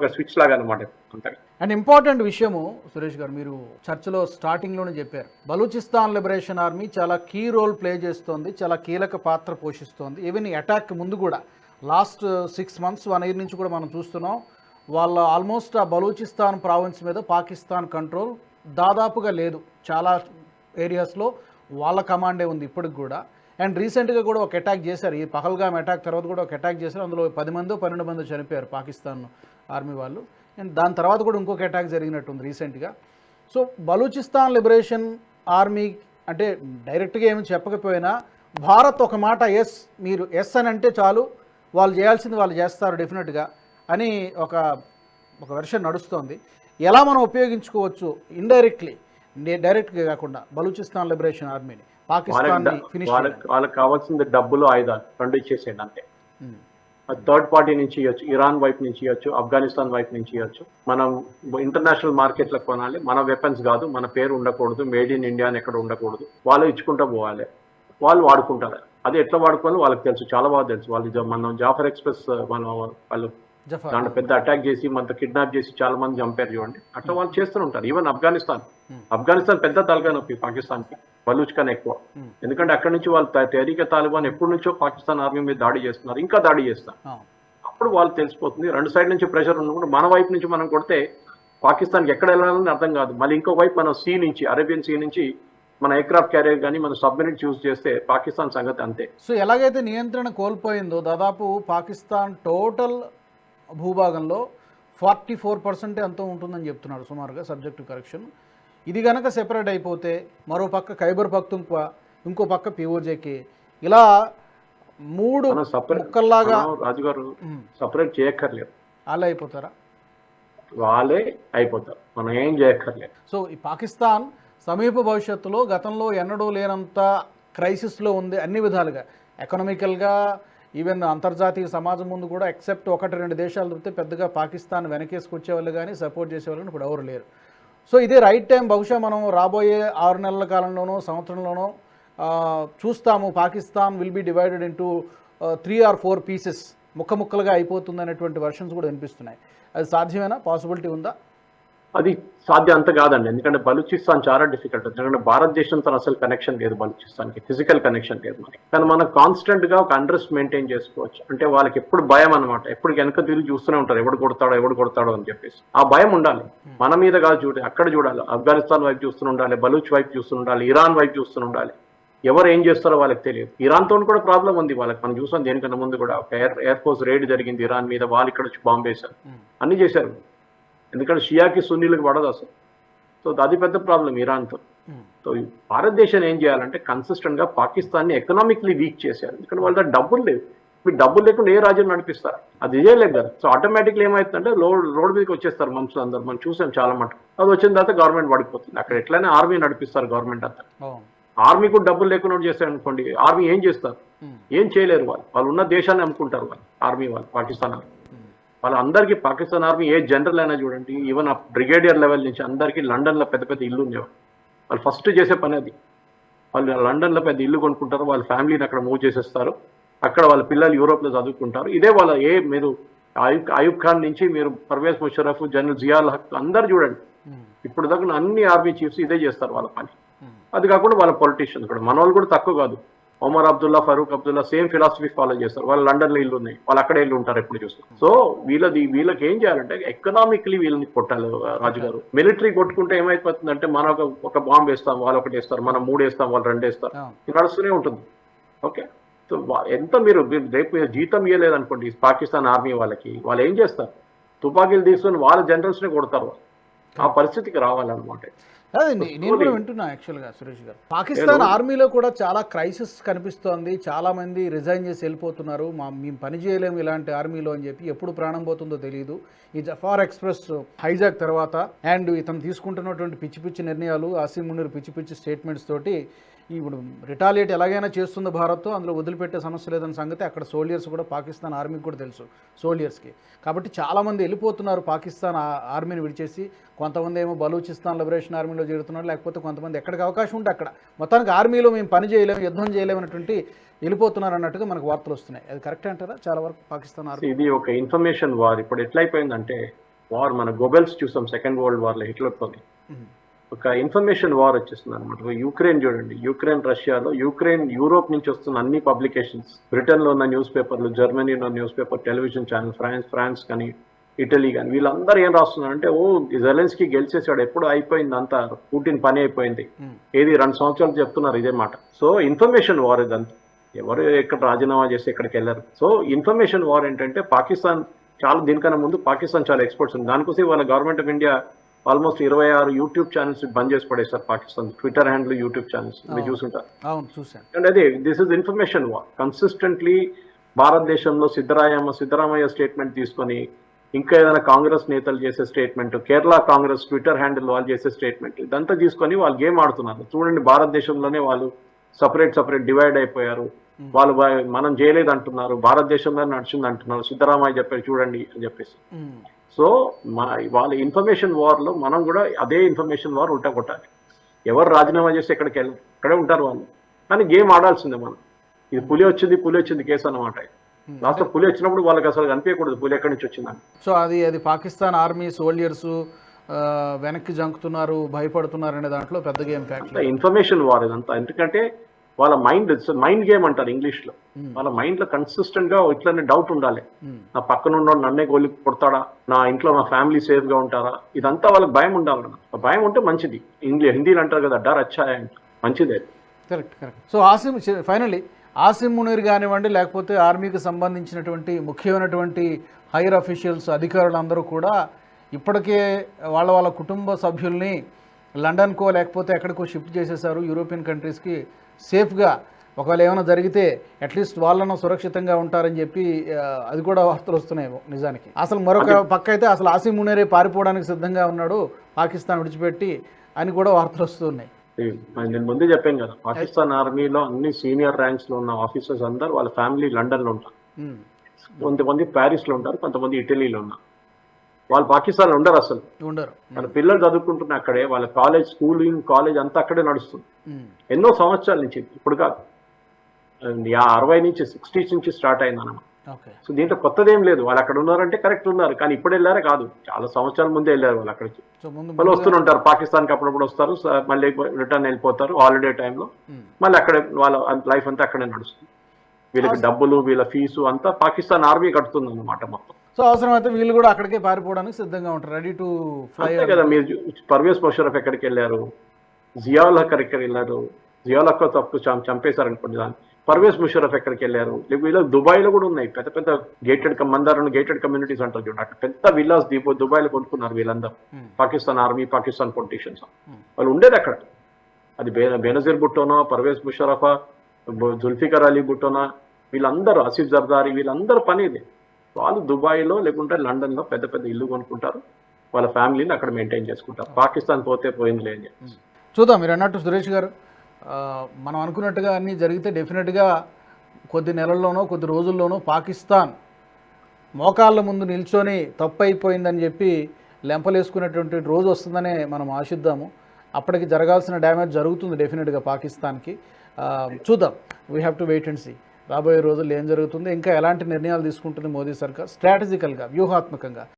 ఒక స్విచ్ లాగా అనమాట అంతగా. అండ్ ఇంపార్టెంట్ విషయము సురేష్ గారు మీరు చర్చలో స్టార్టింగ్లోనే చెప్పారు. బలూచిస్తాన్ లిబరేషన్ ఆర్మీ చాలా కీ రోల్ ప్లే చేస్తోంది చాలా కీలక పాత్ర పోషిస్తోంది. ఈవెన్ అటాక్ ముందు కూడా last six months one year నుంచి కూడా మనం చూస్తున్నాం వాళ్ళ ఆల్మోస్ట్ ఆ బలూచిస్తాన్ ప్రావిన్స్ మీద పాకిస్తాన్ కంట్రోల్ దాదాపుగా లేదు. చాలా ఏరియాస్లో వాళ్ళ కమాండే ఉంది ఇప్పటికి కూడా. అండ్ రీసెంట్గా కూడా ఒక అటాక్ చేశారు. ఈ పహల్గామ్ అటాక్ తర్వాత కూడా ఒక అటాక్ చేశారు. అందులో పది మందో పన్నెండు మందో చనిపోయారు పాకిస్తాన్ ఆర్మీ వాళ్ళు. అండ్ దాని తర్వాత కూడా ఇంకొక అటాక్ జరిగినట్టుంది రీసెంట్గా సో బలూచిస్తాన్ లిబరేషన్ ఆర్మీ అంటే డైరెక్ట్గా ఏమి చెప్పకపోయినా భారత్ ఒక మాట ఎస్ మీరు ఎస్ అని అంటే చాలు. వాళ్ళు చేయాల్సింది వాళ్ళు చేస్తారు డెఫినెట్గా అని ఒక ఒక వెర్షన్ నడుస్తోంది. ఎలా మనం ఉపయోగించుకోవచ్చు? ఇండైరెక్ట్లీ డైరెక్ట్గా కాకుండా బలూచిస్తాన్ లిబరేషన్ ఆర్మీని వాళ్ళకి వాళ్ళకి కావాల్సింది డబ్బులు ఆయుధాలు రెండు ఇచ్చేసేయండి అంతే. థర్డ్ పార్టీ నుంచి ఇవ్వచ్చు ఇరాన్ వైపు నుంచి ఇవ్వచ్చు ఆఫ్ఘనిస్తాన్ వైపు నుంచి ఇవ్వచ్చు మనం ఇంటర్నేషనల్ మార్కెట్లో కొనాలి. మన వెపన్స్ కాదు మన పేరు ఉండకూడదు మేడ్ ఇన్ ఇండియా అని ఎక్కడ ఉండకూడదు. వాళ్ళు ఇచ్చుకుంటూ పోవాలి. వాళ్ళు వాడుకుంటారు. అది ఎట్లా వాడుకోవాలో వాళ్ళకి తెలుసు. చాలా బాగా తెలుసు. వాళ్ళు మనం జాఫర్ ఎక్స్ప్రెస్ మనం వాళ్ళు దాంట్లో పెద్ద అటాక్ చేసి మనతో కిడ్నాప్ చేసి చాలా మంది చంపారు చూడండి. అట్లా వాళ్ళు చేస్తూనే ఉంటారు. ఈవెన్ ఆఫ్ఘనిస్తాన్. ఆఫ్ఘనిస్తాన్ పెద్ద తలకాయ నొప్పి పాకిస్తాన్కి బలూచ్ కన్నా ఎక్కువ. Hmm. ఎందుకంటే అక్కడి నుంచి వాళ్ళు త- తెహరీక తాలిబాన్ ఎప్పటి నుంచో పాకిస్తాన్ ఆర్మీ మీద దాడి చేస్తున్నారు. ఇంకా దాడి చేస్తారు. అప్పుడు వాళ్ళు తెలిసిపోతుంది. రెండు సైడ్ నుంచి ప్రెషర్ ఉన్నప్పుడు మన వైపు నుంచి మనం కొడితే పాకిస్తాన్కి ఎక్కడ వెళ్ళాలని అర్థం కాదు. మళ్ళీ ఇంకో వైపు మనం సీ నుంచి అరేబియన్ సీ నుంచి మన ఎయిర్క్రాఫ్ట్ క్యారియర్ కానీ మన సబ్మెరిన్ చూస్ చేస్తే పాకిస్తాన్ సంగతి అంతే. సో ఎలాగైతే నియంత్రణ కోల్పోయిందో దాదాపు పాకిస్తాన్ టోటల్ భూభాగంలో ఫార్టీ ఫోర్ పర్సెంటే ఎంతో ఉంటుందని చెప్తున్నాడు సుమారుగా సబ్జెక్టు కరెక్షన్. ఇది గనక సెపరేట్ అయిపోతే మరో పక్క ఖైబర్ పఖ్తుంక్వా ఇంకో పక్క పిఓజేకి ఇలా మూడు ముక్కల్లాగా రాజుగారు సపరేట్ చేయక్కర్లేదు. అలా అయిపోతారా? వాళ్ళే అయిపోతారు. మనం ఏం చేయక్కర్లేదు. సో ఈ పాకిస్తాన్ సమీప భవిష్యత్తులో గతంలో ఎన్నడూ లేనంత క్రైసిస్లో ఉంది అన్ని విధాలుగా. ఎకనామికల్గా ఈవెన్ అంతర్జాతీయ సమాజం ముందు కూడా ఎక్సెప్ట్ ఒకటి రెండు దేశాలు తప్పితే పెద్దగా పాకిస్తాన్ వెనకేసుకొచ్చే వాళ్ళు కానీ సపోర్ట్ చేసే వాళ్ళు ఇప్పుడు ఎవరు లేరు. సో ఇదే రైట్ టైం బహుశా మనం రాబోయే ఆరు నెలల కాలంలోనో సంవత్సరంలోనో చూస్తాము Pakistan will be divided into three or four pieces ముక్క ముక్కలుగా అయిపోతుంది అనేటువంటి వర్షన్స్ కూడా వినిపిస్తున్నాయి. అది సాధ్యమేనా? పాసిబిలిటీ ఉందా? అది సాధ్యం అంత కాదండి. ఎందుకంటే బలూచిస్తాన్ చాలా డిఫికల్ట్ ఎందుకంటే భారతదేశంతో అసలు కనెక్షన్ లేదు బలూచిస్తాన్కి. ఫిజికల్ కనెక్షన్ లేదు మనకి. కానీ మనం కాన్స్టెంట్గా ఒక అండర్స్ట్ మెయింటైన్ చేసుకోవచ్చు. అంటే వాళ్ళకి ఎప్పుడు భయం అనమాట ఎప్పుడు వెనక తిరిగి చూస్తూనే ఉంటారు. ఎవడు కొడతాడో ఎవడు కొడతాడో అని చెప్పేసి. ఆ భయం ఉండాలి. మన మీద కాదు చూడాలి అక్కడ చూడాలి. ఆఫ్ఘనిస్తాన్ వైపు చూస్తూనే ఉండాలి. బలూచ్ వైపు చూస్తూనే ఉండాలి. ఇరాన్ వైపు చూస్తూనే ఉండాలి. ఎవరు ఏం చేస్తారో వాళ్ళకి తెలియదు. ఇరాన్తో కూడా ప్రాబ్లం ఉంది వాళ్ళకి. మనం చూసాం దేనికన్నా ముందు కూడా ఒక ఎయిర్ ఎయిర్ ఫోర్స్ రైడ్ జరిగింది ఇరాన్ మీద. వాళ్ళు ఇక్కడ వచ్చి బాంబు వేశారు. అన్ని చేశారు. ఎందుకంటే షియాకి సున్నీలకు పడదు అసలు. సో అది పెద్ద ప్రాబ్లం ఇరాన్తో. సో ఈ భారతదేశం ఏం చేయాలంటే కన్సిస్టెంట్గా పాకిస్తాన్ని ఎకనామిక్లీ వీక్ చేశారు ఎందుకంటే వాళ్ళ దగ్గర డబ్బులు లేవు. మీరు డబ్బులు లేకుండా ఏ రాజ్యం నడిపిస్తారు? అది చేయలేదు కదా. సో ఆటోమేటిక్లీ ఏమవుతుందంటే రోడ్ రోడ్ మీదకి వచ్చేస్తారు మనుషులు అందరు. మనం చూసాం చాలా మటుకు. అది వచ్చిన తర్వాత గవర్నమెంట్ పడిపోతుంది అక్కడ ఎట్లయినా ఆర్మీ నడిపిస్తారు గవర్నమెంట్ అంతా. ఆర్మీ కూడా డబ్బులు లేకుండా చేస్తారు అనుకోండి ఆర్మీ ఏం చేస్తారు? ఉమ్, ఏం చేయలేరు వాళ్ళు. వాళ్ళు ఉన్న దేశాన్ని అమ్ముకుంటారు వాళ్ళు ఆర్మీ వాళ్ళు పాకిస్తాన్ ఆర్మీ వాళ్ళందరికీ పాకిస్తాన్ ఆర్మీ ఏ జనరల్ అయినా చూడండి ఈవెన్ ఆ బ్రిగేడియర్ లెవెల్ నుంచి అందరికీ లండన్లో పెద్ద పెద్ద ఇల్లు ఉండేవారు వాళ్ళు ఫస్ట్ చేసే పని అది. వాళ్ళు లండన్లో పెద్ద ఇల్లు కొనుక్కుంటారు వాళ్ళ ఫ్యామిలీని అక్కడ మూవ్ చేసేస్తారు. అక్కడ వాళ్ళ పిల్లలు యూరోప్లో చదువుకుంటారు. ఇదే వాళ్ళ ఏ మీరు అయూబ్ అయూబ్ ఖాన్ నుంచి మీరు పర్వేజ్ ముషరఫ్ జనరల్ జియాల్ హక్ అందరు చూడండి. ఉమ్, ఇప్పుడు దాకా అన్ని ఆర్మీ చీఫ్స్ ఇదే చేస్తారు వాళ్ళ పని. ఉమ్. అది కాకుండా వాళ్ళ పొలిటీషియన్స్ కూడా. మన వాళ్ళు కూడా తక్కువ కాదు. Omar Abdullah Farooq Abdullah same philosophy follow చేస్తారు. వాళ్ళు లండన్లో ఇల్లు ఉన్నాయి. వాళ్ళు అక్కడే ఇల్లు ఉంటారు ఎప్పుడు చూస్తారు సో వీళ్ళది వీళ్ళకి ఏం చేయాలంటే ఎకనామిక్లీ వీళ్ళని కొట్టాలి రాజు గారు మిలిటరీ కొట్టుకుంటే ఏమైపోతుందంటే మనం ఒక బాంబు వేస్తాం వాళ్ళు ఒకటి వేస్తారు మనం మూడు వేస్తాం వాళ్ళు రెండు వేస్తారు. నడుస్తూనే ఉంటుంది. ఓకే సో ఎంత మీరు రేపు జీతం ఇవ్వలేదు అనుకోండి పాకిస్తాన్ ఆర్మీ వాళ్ళకి వాళ్ళు ఏం చేస్తారు? తుపాకీలు తీసుకొని వాళ్ళ జనరల్స్నే కొడతారు. ఆ పరిస్థితికి రావాలన్నమాట. నేను కూడా వింటున్నా యాక్చువల్గా సురేష్ గారు. పాకిస్తాన్ ఆర్మీలో కూడా చాలా క్రైసిస్ కనిపిస్తోంది. చాలా మంది రిజైన్ చేసి వెళ్ళిపోతున్నారు. మా మేము పని చేయలేము ఇలాంటి ఆర్మీలో అని చెప్పి ఎప్పుడు ప్రాణం పోతుందో తెలియదు ఈ జఫార్ ఎక్స్ప్రెస్ హైజాక్ తర్వాత అండ్ ఇతను తీసుకుంటున్నటువంటి పిచ్చి పిచ్చి నిర్ణయాలు ఆసిమ్ మునీర్ పిచ్చి పిచ్చి స్టేట్మెంట్స్ తోటి ఇప్పుడు రిటాలియేట్ ఎలాగైనా చేస్తుంది భారత్ అందులో వదిలిపెట్టే సమస్య లేదన్న సంగతి అక్కడ సోల్జర్స్ కూడా పాకిస్తాన్ ఆర్మీకి కూడా తెలుసు సోల్జర్స్కి కాబట్టి చాలామంది వెళ్ళిపోతున్నారు పాకిస్తాన్ ఆర్మీని విడిచేసి. కొంతమంది ఏమో బలూచిస్తాన్ లిబరేషన్ ఆర్మీలో చేరుతున్నారు లేకపోతే కొంతమంది ఎక్కడికి అవకాశం ఉంటే అక్కడ. మొత్తానికి ఆర్మీలో మేము పని చేయలేము యుద్ధం చేయలేము అనేటువంటి వెళ్ళిపోతున్నారు అన్నట్టుగా మనకు వార్తలు వస్తున్నాయి. అది కరెక్ట్ అంటారా? చాలా వరకు పాకిస్తాన్ ఆర్మీ ఇది ఒక ఇన్ఫర్మేషన్ వార్ ఇప్పుడు ఎట్లయిపోయిందంటే వార్ మన గొబెల్స్ చూసాం సెకండ్ వరల్డ్ వార్లో హిట్లర్తో ఒక ఇన్ఫర్మేషన్ వార్ వచ్చేస్తుంది అనమాట యుక్రెయిన్ చూడండి. యుక్రెయిన్ రష్యాలో యుక్రెయిన్ యూరోప్ నుంచి వస్తున్న అన్ని పబ్లికేషన్స్. బ్రిటన్లో ఉన్న న్యూస్ పేపర్లు జర్మనీలో news paper television channel France France కానీ ఇటలీ కానీ వీళ్ళందరూ ఏం రాస్తున్నారంటే ఓ జెలెన్స్కి గెలిచేసాడు ఎప్పుడు అయిపోయింది అంతా. పుటిన్ పని అయిపోయింది. ఏది రెండు సంవత్సరాలు చెప్తున్నారు ఇదే మాట. సో ఇన్ఫర్మేషన్ వార్ ఇదంతా. ఎవరు ఎక్కడ రాజీనామా చేసి ఎక్కడికి వెళ్ళారు. సో ఇన్ఫర్మేషన్ వార్ ఏంటంటే పాకిస్తాన్ చాలా దీనికన్నా ముందు పాకిస్తాన్ చాలా ఎక్స్పర్ట్స్ ఉంది. దానికోసం వాళ్ళ గవర్నమెంట్ ఆఫ్ ఇండియా ఆల్మోస్ట్ ఇరవై ఆరు యూట్యూబ్ ఛానల్స్ బంద్ చేసి పడేస్తారు Pakistan twitter handle YouTube channels మీరు చూసుంటారు. అండ్ అదే this is information war consistently భారతదేశంలో సిద్ధరామయ్య సిద్ధరామయ్య స్టేట్మెంట్ తీసుకొని ఇంకా ఏదైనా కాంగ్రెస్ నేతలు చేసే statement Kerala Congress twitter handle వాళ్ళు చేసే స్టేట్మెంట్ ఇదంతా తీసుకొని వాళ్ళు గేమ్ ఆడుతున్నారు. చూడండి భారతదేశంలోనే వాళ్ళు సపరేట్ సపరేట్ డివైడ్ అయిపోయారు. వాళ్ళు మనం చేయలేదు అంటున్నారు భారతదేశంలో నడిచింది అంటున్నారు సిద్ధరామయ్య చెప్పారు చూడండి అని చెప్పేసి. సో మా వాళ్ళ ఇన్ఫర్మేషన్ వార్లో మనం కూడా అదే ఇన్ఫర్మేషన్ వార్ ఉల్టా కొట్టాలి. ఎవరు రాజీనామా చేసి ఎక్కడికి వెళ్ళరు? ఇక్కడే ఉంటారు వాళ్ళు. కానీ గేమ్ ఆడాల్సిందే మనం. ఇది పులి వచ్చింది పులి వచ్చింది కేసు అన్నమాట లాస్ట్ పులి వచ్చినప్పుడు వాళ్ళకి అసలు కనిపించకూడదు పులి ఎక్కడి నుంచి వచ్చిందని. సో అది అది పాకిస్తాన్ ఆర్మీ సోల్జర్స్ వెనక్కి జంకుతున్నారు భయపడుతున్నారు అనే దాంట్లో పెద్ద గేమ్ ఫ్యాక్ట్ ఇన్ఫర్మేషన్ వార్ ఇదంతా. ఎందుకంటే వాళ్ళ మైండ్ మైండ్ గేమ్ అంటారు ఇంగ్లీష్లో. వాళ్ళ మైండ్లో కన్సిస్టెంట్గా ఇట్లనే డౌట్ ఉండాలి. నా పక్కన ఉన్నోడు నన్నే గోలి కొడతాడా? నా ఇంట్లో నా ఫ్యామిలీ సేఫ్గా ఉంటారా? ఇదంతా వాళ్ళకి భయం ఉండాలి భయం ఉంటే మంచిది. ఇంగ్లీష్ హిందీలో అంటారు కదా డర్ అచ్చాయ మంచిదే. Correct correct so Asim finally Asim Munir కానివ్వండి లేకపోతే ఆర్మీకి సంబంధించినటువంటి ముఖ్యమైనటువంటి హైయర్ అఫీషియల్స్ అధికారులందరూ కూడా ఇప్పటికే వాళ్ళ వాళ్ళ కుటుంబ సభ్యుల్ని లండన్కో లేకపోతే ఎక్కడికో షిఫ్ట్ చేసేసారు యూరోపియన్ కంట్రీస్కి. సేఫ్గా ఒకవేళ ఏమైనా జరిగితే అట్లీస్ట్ వాళ్ళను సురక్షితంగా ఉంటారని చెప్పి అది కూడా వార్తలు వస్తున్నాయి నిజానికి. అసలు మరొక పక్క అయితే అసలు ఆసిమ్ మునేరే పారిపోవడానికి సిద్ధంగా ఉన్నాడు పాకిస్తాన్ విడిచిపెట్టి అని కూడా వార్తలు వస్తున్నాయి. నేను ముందే చెప్పాను కదా పాకిస్తాన్ ఆర్మీలో అన్ని సీనియర్ ర్యాంక్స్లో ఉన్న ఆఫీసర్స్ అందరు వాళ్ళ ఫ్యామిలీ లండన్లో ఉంటారు కొంతమంది ప్యారిస్లో ఉంటారు కొంతమంది ఇటలీలో ఉన్నారు. వాళ్ళు పాకిస్తాన్ ఉండరు అసలు. ఉండరు. వాళ్ళ పిల్లలు చదువుకుంటున్న అక్కడే వాళ్ళ కాలేజ్ స్కూలింగ్ కాలేజ్ అంతా అక్కడే నడుస్తుంది. ఎన్నో సంవత్సరాల నుంచి ఇప్పుడు కాదు. అరవై నుంచి సిక్స్టీస్ నుంచి స్టార్ట్ అయింది అన్నమాట. సో దీంట్లో కొత్తదేం లేదు. వాళ్ళు అక్కడ ఉన్నారంటే కరెక్ట్ ఉన్నారు. కానీ ఇప్పుడు వెళ్ళారే? కాదు. చాలా సంవత్సరాల ముందే వెళ్ళారు వాళ్ళు అక్కడికి. వాళ్ళు వస్తుంటారు. పాకిస్తాన్కి అప్పుడప్పుడు వస్తారు. మళ్ళీ రిటర్న్ వెళ్ళిపోతారు. హాలిడే టైంలో. మళ్ళీ అక్కడే వాళ్ళ లైఫ్ అంతా అక్కడే నడుస్తుంది. వీళ్ళకి డబ్బులు వీళ్ళ ఫీజు అంతా పాకిస్తాన్ ఆర్మీ కడుతుంది అనమాట మొత్తం. సో అవసరమైతే వీళ్ళు కూడా అక్కడికే పారిపోవడానికి సిద్ధంగా ఉంటారు రెడీ టు ఫ్లై కదా మీరు పర్వేజ్ ముషరఫ్ ఎక్కడికి వెళ్ళారు? జియాల్ హక్ ఎక్కడికి వెళ్ళారు? జియాల్ హక్ తప్పు చం- చంపేశారు అనుకోండి దాన్ని. పర్వేజ్ ముషరఫ్ ఎక్కడికి వెళ్ళారు? లేకపోతే వీళ్ళకి దుబాయ్లో కూడా ఉన్నాయి. పెద్ద పెద్ద గేటెడ్ మందారం గేటెడ్ కమ్యూనిటీస్ అంటారు చూడండి అక్కడ పెద్ద విల్లాస్ దీపో దుబాయ్లో కొనుక్కున్నారు వీళ్ళందరూ. పాకిస్తాన్ ఆర్మీ పాకిస్తాన్ పొలిటీషియన్స్ వాళ్ళు ఉండేది అక్కడ. అది బే బెనజీర్ భుట్టోనో పర్వేజ్ ముషరఫా జుల్ఫికర్ అలీ భుట్టోనా వీళ్ళందరూ ఆసిఫ్ జర్దారి వీళ్ళందరూ పని ఇది. వాళ్ళు దుబాయ్లో లేకుంటే లండన్లో పెద్ద పెద్ద ఇల్లు కొనుక్కుంటారు. వాళ్ళ ఫ్యామిలీని అక్కడ మెయింటైన్ చేసుకుంటారు. పాకిస్తాన్ పోతే పోయింది లేని చెప్పి. చూద్దాం మీరు అన్నట్టు సురేష్ గారు మనం అనుకున్నట్టుగా అన్నీ జరిగితే డెఫినెట్గా కొద్ది నెలల్లోనో కొద్ది రోజుల్లోనో పాకిస్తాన్ మోకాళ్ళ ముందు నిల్చొని తప్పు అయిపోయిందని చెప్పి లెంపలేసుకునేటువంటి రోజు వస్తుందనే మనం ఆశిద్దాము. అప్పటికి జరగాల్సిన డ్యామేజ్ జరుగుతుంది డెఫినెట్గా పాకిస్తాన్కి. చూద్దాం. We have to wait and see రాబోయే రోజుల్లో ఏం జరుగుతుంది? ఇంకా ఎలాంటి నిర్ణయాలు తీసుకుంటుంది మోదీ సర్కార్? స్ట్రాటజికల్గా వ్యూహాత్మకంగా.